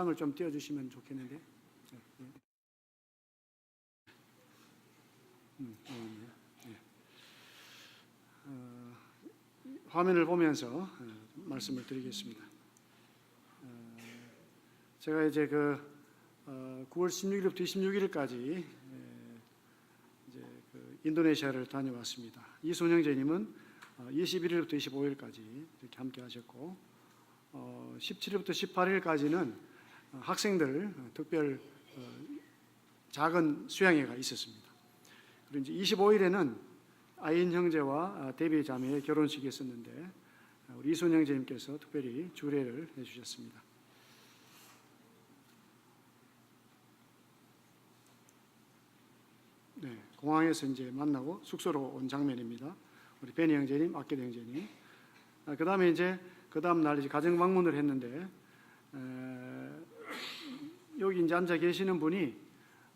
영상을 좀 띄워주시면 좋겠는데. 네, 네. 음, 어, 네. 어, 화면을 보면서 어, 말씀을 드리겠습니다. 어, 제가 이제 그 어, 9월 16일부터 26일까지 이제 그 인도네시아를 다녀왔습니다. 이순 형제님은 어, 21일부터 25일까지 이렇게 함께 하셨고 어, 17일부터 18일까지는 학생들 어, 특별 어, 작은 수양회가 있었습니다. 그리고 이제 25일에는 아인 형제와 아, 데뷔 자매의 결혼식이 있었는데 어, 우리 이순 형제님께서 특별히 주례를 해주셨습니다. 네, 공항에서 이제 만나고 숙소로 온 장면입니다. 우리 베니 형제님, 아끼드 형제님. 아, 그 다음에 이제 그 다음 날 이제 가정 방문을 했는데 에, 여기 이제 앉아 계시는 분이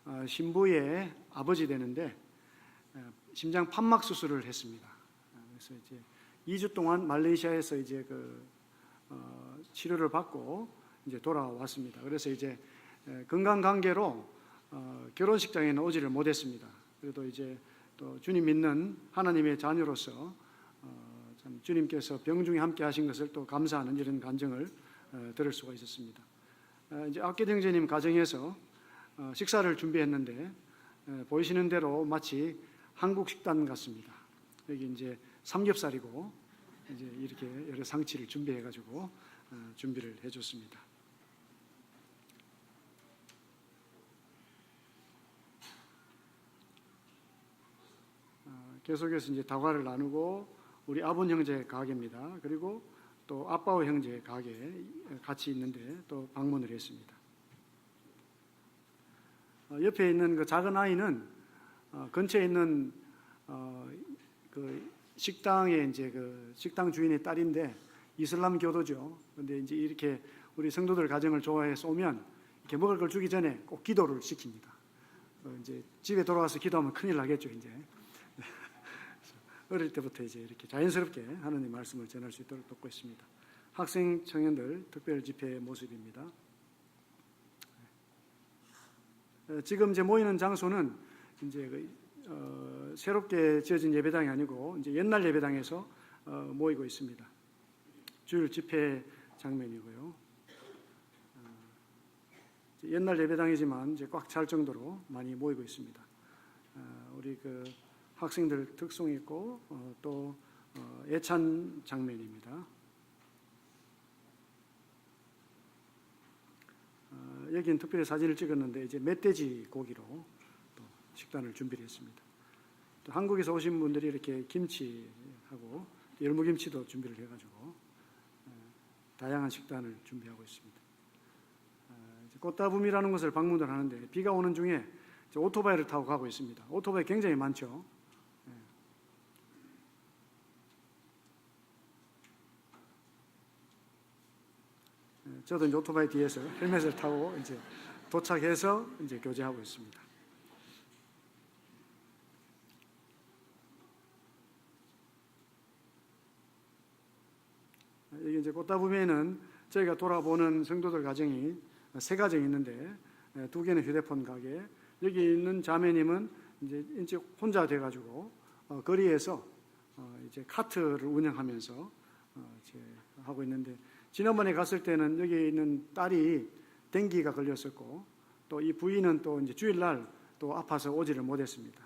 어, 신부의 아버지 되는데 에, 심장 판막 수술을 했습니다. 아, 그래서 이제 2주 동안 말레이시아에서 이제 그 어, 치료를 받고 이제 돌아왔습니다. 그래서 이제 에, 건강 관계로 어, 결혼식장에는 오지를 못했습니다. 그래도 이제 또 주님 믿는 하나님의 자녀로서 어, 참 주님께서 병중에 함께 하신 것을 또 감사하는 이런 간증을 어, 들을 수가 있었습니다. 어, 이제 악계 형제님 가정에서 어, 식사를 준비했는데 에, 보이시는 대로 마치 한국 식단 같습니다. 여기 이제 삼겹살이고 이제 이렇게 여러 상치를 준비해 가지고 어, 준비를 해줬습니다. 어, 계속해서 이제 다과를 나누고 우리 아본 형제 가게입니다. 그리고 또 아빠와 형제 가게 같이 있는데 또 방문을 했습니다. 어, 옆에 있는 그 작은 아이는 어, 근처에 있는 어, 그 식당의 이제 그 식당 주인의 딸인데 이슬람 교도죠. 근데 이제 이렇게 우리 성도들 가정을 좋아해서 오면 이렇게 먹을 걸 주기 전에 꼭 기도를 시킵니다. 어, 이제 집에 돌아와서 기도하면 큰일 나겠죠, 이제. 어릴 때부터 이제 이렇게 자연스럽게 하나님 말씀을 전할 수 있도록 돕고 있습니다. 학생 청년들 특별 집회 모습입니다. 어, 지금 이제 모이는 장소는 이제 그, 어, 새롭게 지어진 예배당이 아니고 이제 옛날 예배당에서 어, 모이고 있습니다. 주일 집회 장면이고요. 어, 옛날 예배당이지만 이제 꽉 찰 정도로 많이 모이고 있습니다. 어, 우리 그 학생들 특성 있고 어, 또 어, 애찬 장면입니다. 어, 여기는 특별히 사진을 찍었는데 이제 멧돼지 고기로 또 식단을 준비를 했습니다. 또 한국에서 오신 분들이 이렇게 김치하고 열무김치도 준비를 해가지고 어, 다양한 식단을 준비하고 있습니다. 어, 꽃다붐이라는 것을 방문을 하는데 비가 오는 중에 오토바이를 타고 가고 있습니다. 오토바이 굉장히 많죠. 예, 저도 이제 오토바이 뒤에서 헬멧을 타고 이제 도착해서 이제 교제하고 있습니다. 여기 이제 꽃다붐에는 저희가 돌아보는 성도들 가정이 세 가정이 있는데 예, 두 개는 휴대폰 가게, 여기 있는 자매님은 이제 이제 혼자 돼가지고 어, 거리에서 어, 이제 카트를 운영하면서 어, 이제 하고 있는데 지난번에 갔을 때는 여기 있는 딸이 댕기가 걸렸었고 또 이 부인은 또 이제 주일날 또 아파서 오지를 못했습니다.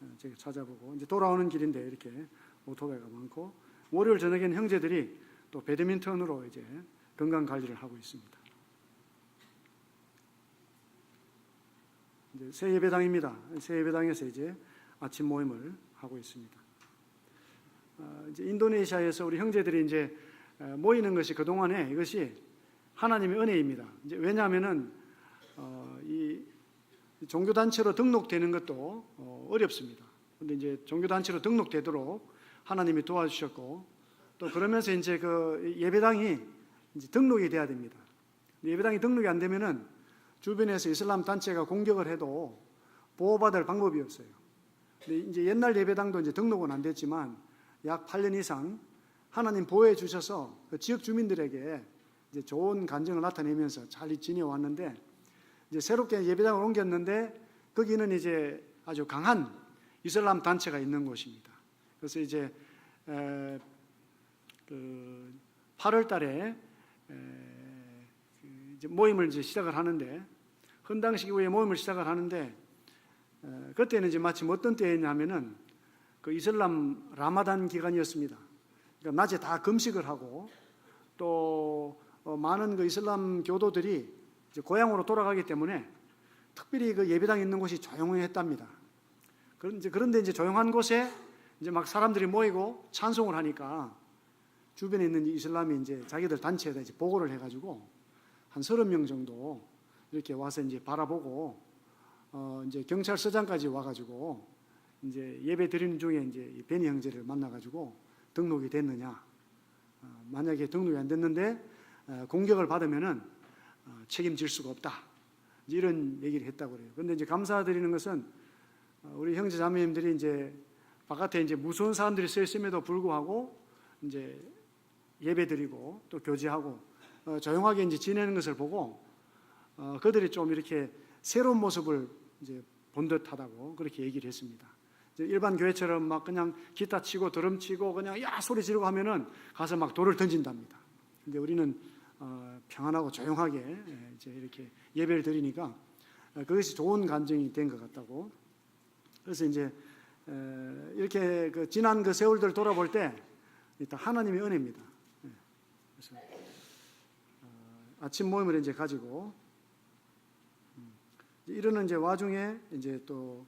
어, 제가 찾아보고 이제 돌아오는 길인데 이렇게 오토바이가 많고 월요일 저녁에는 형제들이 또 배드민턴으로 이제 건강 관리를 하고 있습니다. 이제 새 예배당입니다. 새 예배당에서 이제 아침 모임을 하고 있습니다. 어, 이제 인도네시아에서 우리 형제들이 이제 어, 모이는 것이 그 동안에 이것이 하나님의 은혜입니다. 이제 왜냐하면은 어, 이 종교 단체로 등록되는 것도 어, 어렵습니다. 근데 이제 종교 단체로 등록되도록 하나님이 도와주셨고 또 그러면서 이제 그 예배당이 이제 등록이 돼야 됩니다. 예배당이 등록이 안 되면은 주변에서 이슬람 단체가 공격을 해도 보호받을 방법이 없어요. 근데 이제 옛날 예배당도 이제 등록은 안 됐지만 약 8년 이상 하나님 보호해 주셔서 그 지역 주민들에게 이제 좋은 간증을 나타내면서 잘 지내왔는데 이제 새롭게 예배당을 옮겼는데 거기는 이제 아주 강한 이슬람 단체가 있는 곳입니다. 그래서 이제 에, 그 8월 달에 에, 그 이제 모임을 이제 시작을 하는데 헌당식 이후에 모임을 시작을 하는데 에, 그때는 이제 마침 어떤 때였냐면은 그 이슬람 라마단 기간이었습니다. 그러니까 낮에 다 금식을 하고 또 어, 많은 그 이슬람 교도들이 고향으로 돌아가기 때문에 특별히 그 예배당 있는 곳이 조용했답니다. 그런 이제 그런데 이제 조용한 곳에 이제 막 사람들이 모이고 찬송을 하니까 주변에 있는 이슬람이 이제 자기들 단체에다 이제 보고를 해가지고 한 서른 명 정도 이렇게 와서 이제 바라보고 어 이제 경찰서장까지 와가지고 이제 예배 드리는 중에 이제 이 베니 형제를 만나가지고 등록이 됐느냐 어, 만약에 등록이 안 됐는데 어, 공격을 받으면은 어, 책임질 수가 없다 이런 얘기를 했다고 그래요. 근데 이제 감사드리는 것은 어, 우리 형제 자매님들이 이제 바깥에 이제 무서운 사람들이 서 있음에도 불구하고 이제 예배드리고 또 교제하고 어, 조용하게 이제 지내는 것을 보고 어, 그들이 좀 이렇게 새로운 모습을 이제 본 듯하다고 그렇게 얘기를 했습니다. 일반 교회처럼 막 그냥 기타 치고 드럼 치고 그냥 야 소리 지르고 하면은 가서 막 돌을 던진답니다. 근데 우리는 어, 평안하고 조용하게 예, 이제 이렇게 예배를 드리니까 어, 그것이 좋은 간증이 된 것 같다고. 그래서 이제 에, 이렇게 그 지난 그 세월들 돌아볼 때 일단 하나님의 은혜입니다. 예, 그래서 어, 아침 모임을 이제 가지고 음, 이러는 이제 와중에 이제 또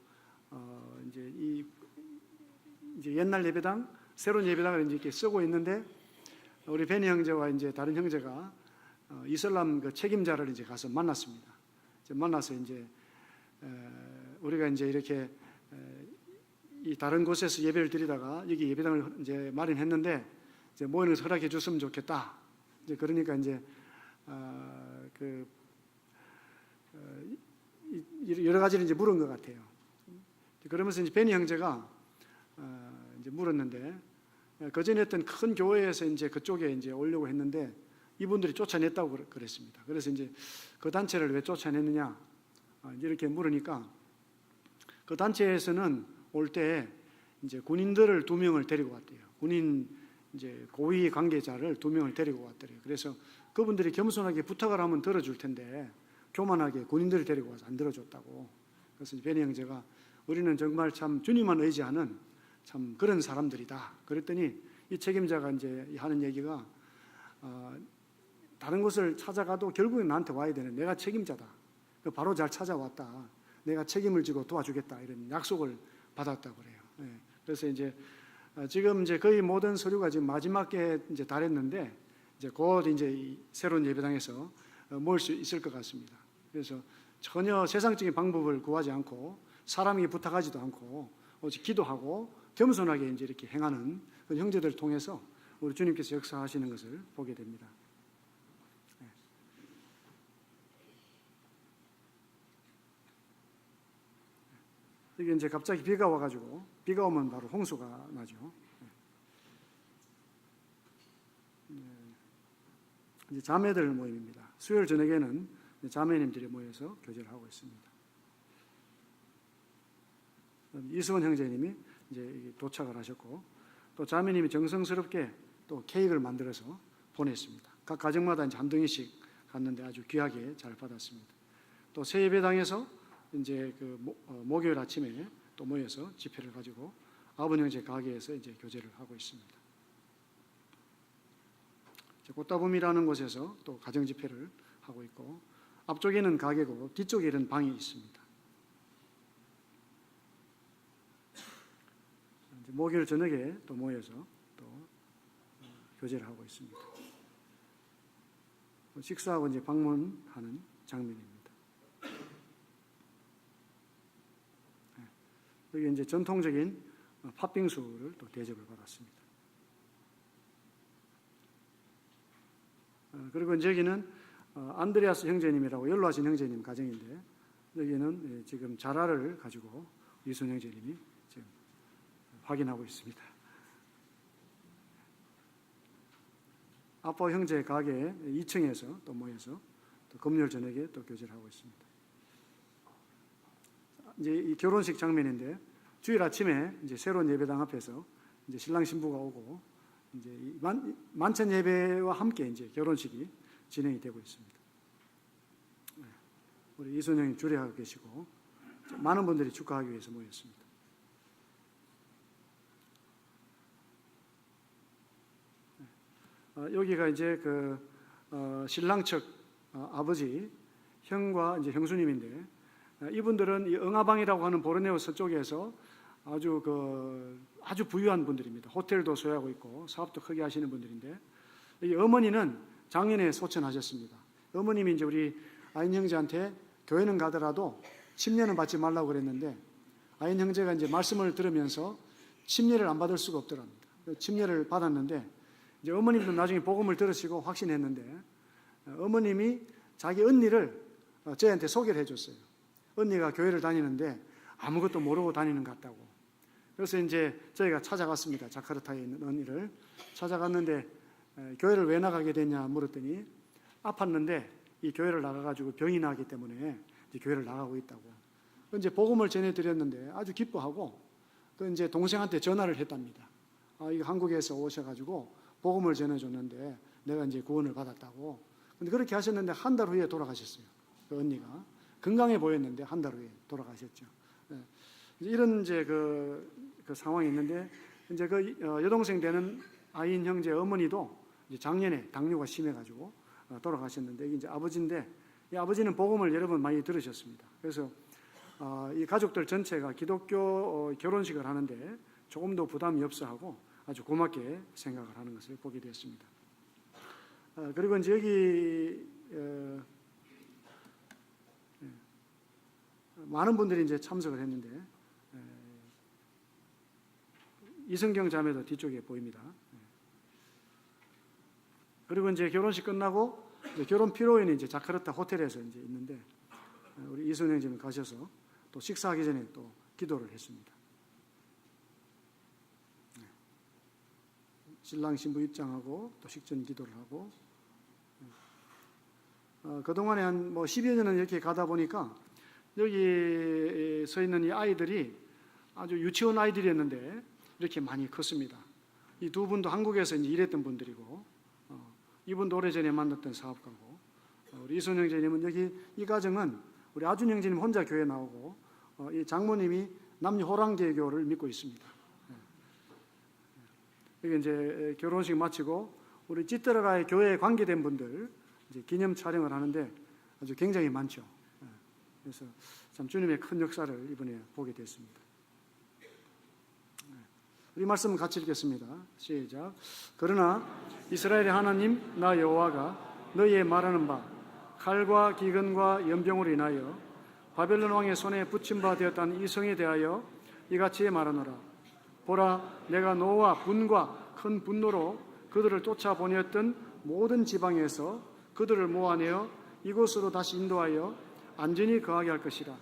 어, 이제 이 이제 옛날 예배당 새로운 예배당을 이제 이렇게 쓰고 있는데 우리 베니 형제와 이제 다른 형제가 어, 이슬람 그 책임자를 이제 가서 만났습니다. 이제 만나서 이제 에, 우리가 이제 이렇게 에, 이 다른 곳에서 예배를 드리다가 여기 예배당을 이제 마련했는데 이제 모이는 허락해 줬으면 좋겠다. 이제 그러니까 이제 어, 그 어, 이- 이- 여러 가지를 이제 물은 것 같아요. 그러면서 이제 베니 형제가 어, 이제 물었는데 그 전에 했던 큰 교회에서 이제 그쪽에 이제 오려고 했는데 이분들이 쫓아냈다고 그랬- 그랬습니다. 그래서 이제 그 단체를 왜 쫓아냈느냐 어, 이렇게 물으니까 그 단체에서는 올 때 이제 군인들을 두 명을 데리고 왔대요. 군인 이제 고위 관계자를 두 명을 데리고 왔더래요. 그래서 그분들이 겸손하게 부탁을 하면 들어줄 텐데 교만하게 군인들을 데리고 와서 안 들어줬다고. 그래서 베니 형제가 우리는 정말 참 주님만 의지하는 참 그런 사람들이다. 그랬더니 이 책임자가 이제 하는 얘기가 어, 다른 곳을 찾아가도 결국엔 나한테 와야 되는 내가 책임자다. 그 바로 잘 찾아왔다. 내가 책임을 지고 도와주겠다 이런 약속을 받았다고 그래요. 예. 그래서 이제 어, 지금 이제 거의 모든 서류가 지금 마지막에 이제 달했는데 이제 곧 이제 이 새로운 예배당에서 어, 모일 수 있을 것 같습니다. 그래서 전혀 세상적인 방법을 구하지 않고 사람이 부탁하지도 않고 오직 기도하고 겸손하게 이제 이렇게 행하는 그 형제들을 통해서 우리 주님께서 역사하시는 것을 보게 됩니다. 네. 이게 이제 갑자기 비가 와가지고 비가 오면 바로 홍수가 나죠. 네. 이제 자매들 모임입니다. 수요일 저녁에는 자매님들이 모여서 교제를 하고 있습니다. 이수원 형제님이 이제 도착을 하셨고 또 자매님이 정성스럽게 또 케이크를 만들어서 보냈습니다. 각 가정마다 이제 한 덩이씩 갔는데 아주 귀하게 잘 받았습니다. 또 새예배당에서 이제 그 모- 어, 목요일 아침에 또 모여서 집회를 가지고 아버님 형제 가게에서 이제 교제를 하고 있습니다. 꽃다붐이라는 곳에서 또 가정 집회를 하고 있고 앞쪽에는 가게고 뒤쪽에는 방이 있습니다. 이제 목요일 저녁에 또 모여서 또 어, 교제를 하고 있습니다. 식사하고 이제 방문하는 장면입니다. 네. 여기 이제 전통적인 어, 팥빙수를 또 대접을 받았습니다. 어, 그리고 이제 여기는 어, 안드레아스 형제님이라고 연로하신 형제님 가정인데 여기는 예, 지금 자라를 가지고 이순 형제님이 확인하고 있습니다. 아빠 형제 가게 2층에서 또 모여서 또 금요일 저녁에 또 교제를 하고 있습니다. 이제 이 결혼식 장면인데 주일 아침에 이제 새로운 예배당 앞에서 이제 신랑 신부가 오고 이제 이 만, 만찬 예배와 함께 이제 결혼식이 진행이 되고 있습니다. 네. 우리 이순영이 주례하고 계시고 많은 분들이 축하하기 위해서 모였습니다. 여기가 이제 그 어, 신랑 측 어, 아버지 형과 이제 형수님인데 어, 이분들은 이 응하방이라고 하는 보르네오 서쪽에서 아주 그 아주 부유한 분들입니다. 호텔도 소유하고 있고 사업도 크게 하시는 분들인데 이 어머니는 작년에 소천하셨습니다. 어머님이 이제 우리 아인 형제한테 교회는 가더라도 침례는 받지 말라고 그랬는데 아인 형제가 이제 말씀을 들으면서 침례를 안 받을 수가 없더랍니다. 그 침례를 받았는데 이제 어머님도 나중에 복음을 들으시고 확신했는데 어, 어머님이 자기 언니를 어, 저희한테 소개를 해줬어요. 언니가 교회를 다니는데 아무것도 모르고 다니는 것 같다고. 그래서 이제 저희가 찾아갔습니다. 자카르타에 있는 언니를 찾아갔는데 에, 교회를 왜 나가게 됐냐 물었더니 아팠는데 이 교회를 나가가지고 병이 나기 때문에 이제 교회를 나가고 있다고. 이제 복음을 전해드렸는데 아주 기뻐하고 그 이제 동생한테 전화를 했답니다. 아, 이거 한국에서 오셔가지고 복음을 전해줬는데 내가 이제 구원을 받았다고. 근데 그렇게 하셨는데 한 달 후에 돌아가셨어요. 그 언니가 건강해 보였는데 한 달 후에 돌아가셨죠. 예. 이런 이제 그, 그 상황이 있는데 이제 그 어, 여동생 되는 아인 형제 어머니도 작년에 당뇨가 심해가지고 어, 돌아가셨는데 이제 아버지인데 이 아버지는 복음을 여러 번 많이 들으셨습니다. 그래서 어, 이 가족들 전체가 기독교 어, 결혼식을 하는데 조금도 부담이 없어 하고 아주 고맙게 생각을 하는 것을 보게 되었습니다. 어, 그리고 이제 여기 어, 예, 많은 분들이 이제 참석을 했는데 에, 이성경 자매도 뒤쪽에 보입니다. 예. 그리고 이제 결혼식 끝나고 이제 결혼 피로인이 이제 자카르타 호텔에서 이제 있는데 어, 우리 이순영 지금 가셔서 또 식사하기 전에 또 기도를 했습니다. 신랑 신부 입장하고 또 식전 기도를 하고 어, 그동안에 한 뭐 10여 년은 이렇게 가다 보니까 여기 서 있는 이 아이들이 아주 유치원 아이들이었는데 이렇게 많이 컸습니다. 이 두 분도 한국에서 이제 일했던 분들이고 어, 이분도 오래전에 만났던 사업가고 어, 우리 이순 형제님은 여기 이 가정은 우리 아준 형제님 혼자 교회 나오고 어, 이 장모님이 남녀 호랑제교를 믿고 있습니다. 예. 여기 이제 결혼식 마치고 우리 찌뜨라가의 교회에 관계된 분들 이제 기념 촬영을 하는데 아주 굉장히 많죠. 예. 그래서 참 주님의 큰 역사를 이번에 보게 됐습니다. 예. 우리 말씀 같이 읽겠습니다. 시작. 그러나 이스라엘의 하나님 나 여호와가 너희의 말하는 바 칼과 기근과 연병으로 인하여 바벨론 왕의 손에 붙임 바 되었다는 이 성에 대하여 이같이 말하노라. 보라, 내가 노와 분과 큰 분노로 그들을 쫓아 보냈던 모든 지방에서 그들을 모아내어 이곳으로 다시 인도하여 안전히 거하게 할 것이라.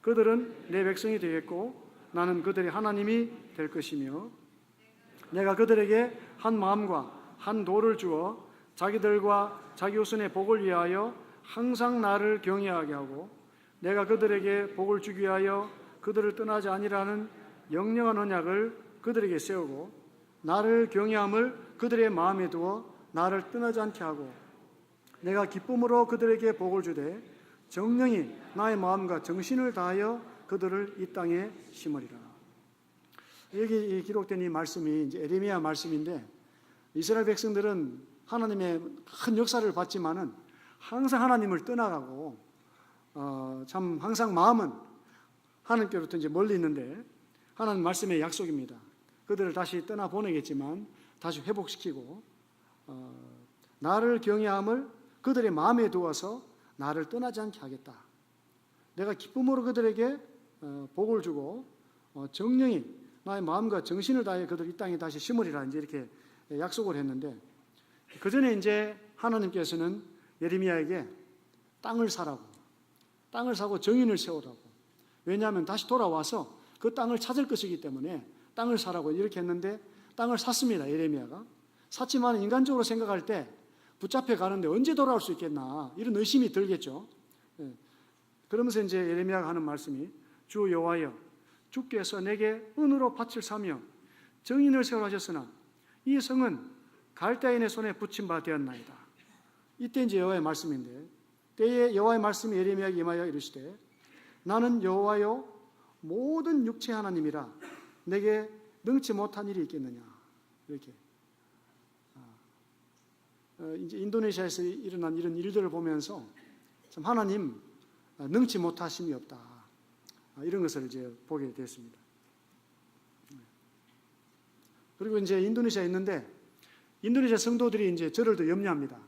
그들은 내 백성이 되겠고 나는 그들의 하나님이 될 것이며 내가 그들에게 한 마음과 한 도를 주어 자기들과 자기 후손의 복을 위하여 항상 나를 경외하게 하고 내가 그들에게 복을 주기 위하여 그들을 떠나지 아니라는 영영한 언약을 그들에게 세우고 나를 경외함을 그들의 마음에 두어 나를 떠나지 않게 하고 내가 기쁨으로 그들에게 복을 주되 정령이 나의 마음과 정신을 다하여 그들을 이 땅에 심으리라. 여기 기록된 이 말씀이 이제 에레미야 말씀인데 이스라엘 백성들은 하나님의 큰 역사를 봤지만은 항상 하나님을 떠나가고 어, 참 항상 마음은 하나님께로부터 이제 멀리 있는데 하나님 말씀의 약속입니다. 그들을 다시 떠나 보내겠지만 다시 회복시키고 어, 나를 경외함을 그들의 마음에 두어서 나를 떠나지 않게 하겠다. 내가 기쁨으로 그들에게 어, 복을 주고 어, 정령이 나의 마음과 정신을 다해 그들 이 땅에 다시 심으리라 이제 이렇게 약속을 했는데 그 전에 이제 하나님께서는 예레미야에게 땅을 사라고 땅을 사고 정인을 세우라고 왜냐하면 다시 돌아와서 그 땅을 찾을 것이기 때문에 땅을 사라고 이렇게 했는데 땅을 샀습니다 예레미야가 사치만 인간적으로 생각할 때 붙잡혀 가는데 언제 돌아올 수 있겠나 이런 의심이 들겠죠. 예. 그러면서 이제 예레미야가 하는 말씀이 주 여호와여 주께서 내게 은으로 밭을 사며 정인을 세워하셨으나 이 성은 갈대인의 손에 붙임 바 되었나이다. 이때 이제 여호와의 말씀인데 때에 여호와의 말씀이 예레미야에게 임하여 이르시되 나는 여호와요 모든 육체 하나님이라 내게 능치 못한 일이 있겠느냐 이렇게 어, 이제 인도네시아에서 일어난 이런 일들을 보면서 참 하나님 어, 능치 못하심이 없다 아, 이런 것을 이제 보게 됐습니다. 그리고 이제 인도네시아에 있는데 인도네시아 성도들이 이제 저를 더 염려합니다.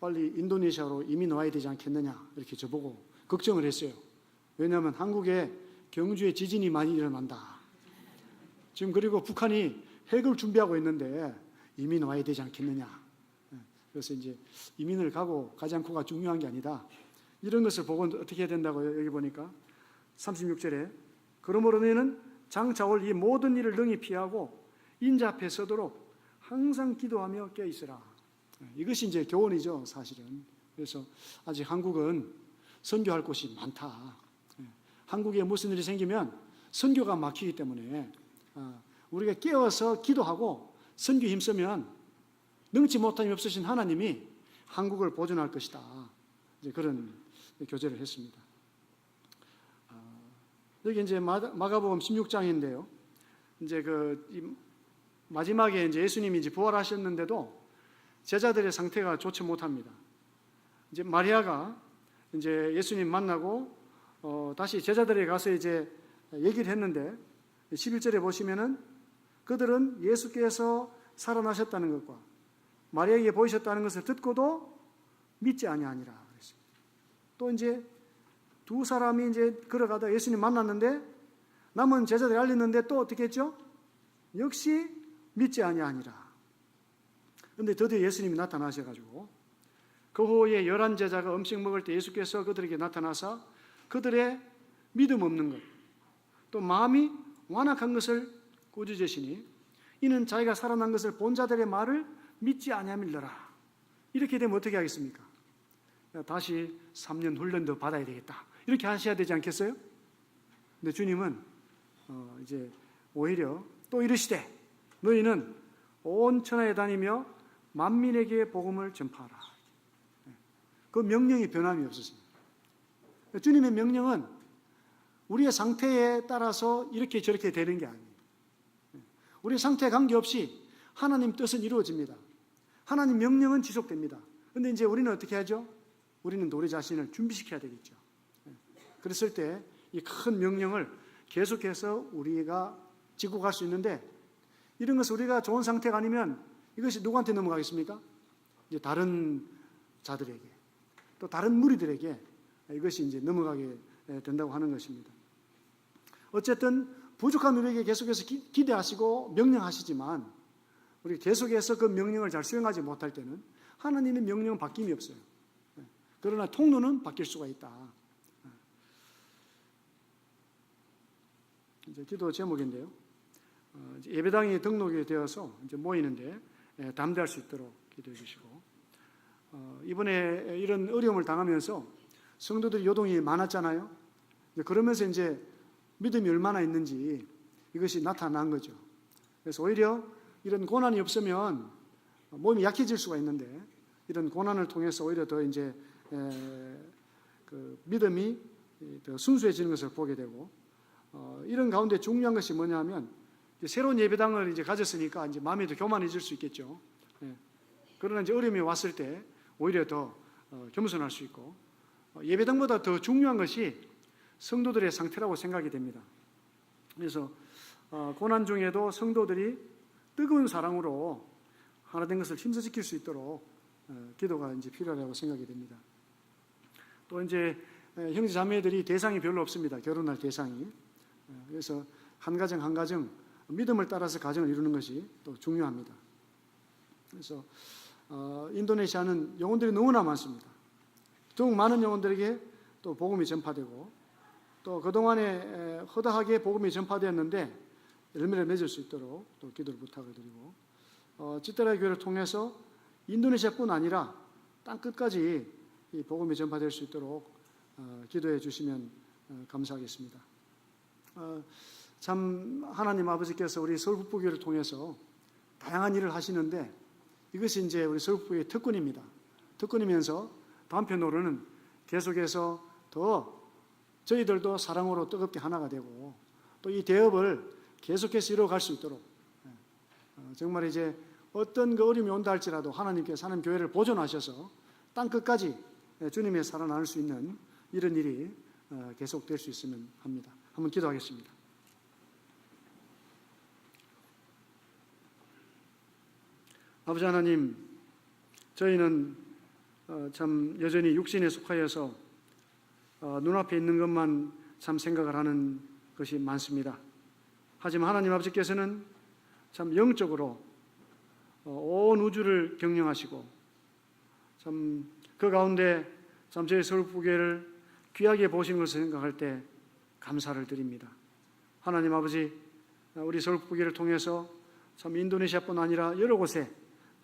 빨리 인도네시아로 이민 와야 되지 않겠느냐 이렇게 저보고 걱정을 했어요. 왜냐하면 한국에 경주에 지진이 많이 일어난다. 지금 그리고 북한이 핵을 준비하고 있는데 이민 와야 되지 않겠느냐. 예, 그래서 이제 이민을 가고 가지 않고가 중요한 게 아니다. 이런 것을 보고 어떻게 해야 된다고요? 여기 보니까 36절에 그러므로 너희는 장차 올 이 모든 일을 능히 피하고 인자 앞에 서도록 항상 기도하며 깨 있으라. 예, 이것이 이제 교훈이죠, 사실은. 그래서 아직 한국은 선교할 곳이 많다. 예, 한국에 무슨 일이 생기면 선교가 막히기 때문에 아, 우리가 깨어서 기도하고 선교 힘쓰면 능치 못함이 없으신 하나님이 한국을 보존할 것이다. 이제 그런 교제를 했습니다. 아, 여기 이제 마- 마가복음 16장인데요. 이제 그이 마지막에 이제 예수님이 이제 부활하셨는데도 제자들의 상태가 좋지 못합니다. 이제 마리아가 이제 예수님 만나고 어, 다시 제자들에게 가서 이제 얘기를 했는데 11절에 보시면은 그들은 예수께서 살아나셨다는 것과 마리아에게 보이셨다는 것을 듣고도 믿지 아니하니라 그랬습니다. 또 이제 두 사람이 이제 걸어가다 예수님 만났는데 남은 제자들이 알렸는데 또 어떻게 했죠? 역시 믿지 아니하니라. 근데 드디어 예수님이 나타나셔 가지고 그 후에 열한 제자가 음식 먹을 때 예수께서 그들에게 나타나사 그들의 믿음 없는 것, 또 마음이 완악한 것을 꾸짖으시니 이는 자기가 살아난 것을 본 자들의 말을 믿지 아니함일러라. 이렇게 되면 어떻게 하겠습니까? 다시 3년 훈련도 받아야 되겠다. 이렇게 하셔야 되지 않겠어요? 근데 주님은 어, 이제 오히려 또 이르시되 너희는 온 천하에 다니며 만민에게 복음을 전파하라. 그 명령이 변함이 없었습니다. 주님의 명령은 우리의 상태에 따라서 이렇게 저렇게 되는 게 아니에요. 우리의 상태에 관계없이 하나님 뜻은 이루어집니다. 하나님 명령은 지속됩니다. 근데 이제 우리는 어떻게 하죠? 우리는 우리 자신을 준비시켜야 되겠죠. 그랬을 때 이 큰 명령을 계속해서 우리가 지고 갈 수 있는데 이런 것을 우리가 좋은 상태가 아니면 이것이 누구한테 넘어가겠습니까? 이제 다른 자들에게 또 다른 무리들에게 이것이 이제 넘어가게 된다고 하는 것입니다. 어쨌든 부족한 우리에게 계속해서 기, 기대하시고 명령하시지만 우리 계속해서 그 명령을 잘 수행하지 못할 때는 하나님의 명령은 바뀜이 없어요. 그러나 통로는 바뀔 수가 있다. 이제 기도 제목인데요. 어, 예배당이 등록이 되어서 이제 모이는데 예, 담대할 수 있도록 기도해 주시고 어, 이번에 이런 어려움을 당하면서 성도들이 요동이 많았잖아요. 그러면서 이제 믿음이 얼마나 있는지 이것이 나타난 거죠. 그래서 오히려 이런 고난이 없으면 몸이 약해질 수가 있는데 이런 고난을 통해서 오히려 더 이제 에, 그 믿음이 더 순수해지는 것을 보게 되고 어, 이런 가운데 중요한 것이 뭐냐면 새로운 예배당을 이제 가졌으니까 이제 마음이 더 교만해질 수 있겠죠. 예. 그러나 이제 어려움이 왔을 때 오히려 더 어, 겸손할 수 있고 어, 예배당보다 더 중요한 것이 성도들의 상태라고 생각이 됩니다. 그래서 어, 고난 중에도 성도들이 뜨거운 사랑으로 하나 된 것을 힘써 지킬 수 있도록 어, 기도가 이제 필요하다고 생각이 됩니다. 또 이제 에, 형제 자매들이 대상이 별로 없습니다. 결혼할 대상이. 어, 그래서 한 가정 한 가정 믿음을 따라서 가정을 이루는 것이 또 중요합니다. 그래서 어, 인도네시아는 영혼들이 너무나 많습니다. 더욱 많은 영혼들에게 또 복음이 전파되고 또 그동안에 에, 허다하게 복음이 전파되었는데 열매를 맺을 수 있도록 또 기도를 부탁을 드리고 어, 찌따라 교회를 통해서 인도네시아뿐 아니라 땅 끝까지 이 복음이 전파될 수 있도록 어, 기도해 주시면 어, 감사하겠습니다. 어, 참 하나님 아버지께서 우리 서울 북부교회를 통해서 다양한 일을 하시는데 이것이 이제 우리 서울 북부의 특권입니다. 특권이면서 단편으로는 계속해서 더 저희들도 사랑으로 뜨겁게 하나가 되고 또 이 대업을 계속해서 이루어갈 수 있도록 예, 어, 정말 이제 어떤 그 어려움이 온다 할지라도 하나님께서 하나님 교회를 보존하셔서 땅 끝까지 예, 주님의 살아 나눌 수 있는 이런 일이 어, 계속될 수 있으면 합니다. 한번 기도하겠습니다. 아버지 하나님, 저희는 어, 참 여전히 육신에 속하여서 어, 눈앞에 있는 것만 참 생각을 하는 것이 많습니다. 하지만 하나님 아버지께서는 참 영적으로 어, 온 우주를 경영하시고 참 그 가운데 참 저희 서울부교회를 귀하게 보신 것을 생각할 때 감사를 드립니다. 하나님 아버지 어, 우리 서울부교회를 통해서 참 인도네시아뿐 아니라 여러 곳에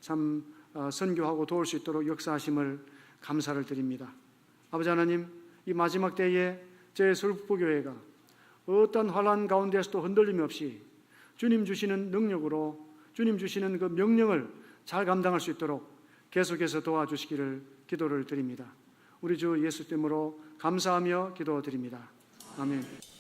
참 어, 선교하고 도울 수 있도록 역사하심을 감사를 드립니다. 아버지 하나님 이 마지막 때에 저희 서울북부교회가 어떤 환란 가운데서도 흔들림 없이 주님 주시는 능력으로 주님 주시는 그 명령을 잘 감당할 수 있도록 계속해서 도와주시기를 기도를 드립니다. 우리 주 예수 때문으로 감사하며 기도드립니다. 아멘.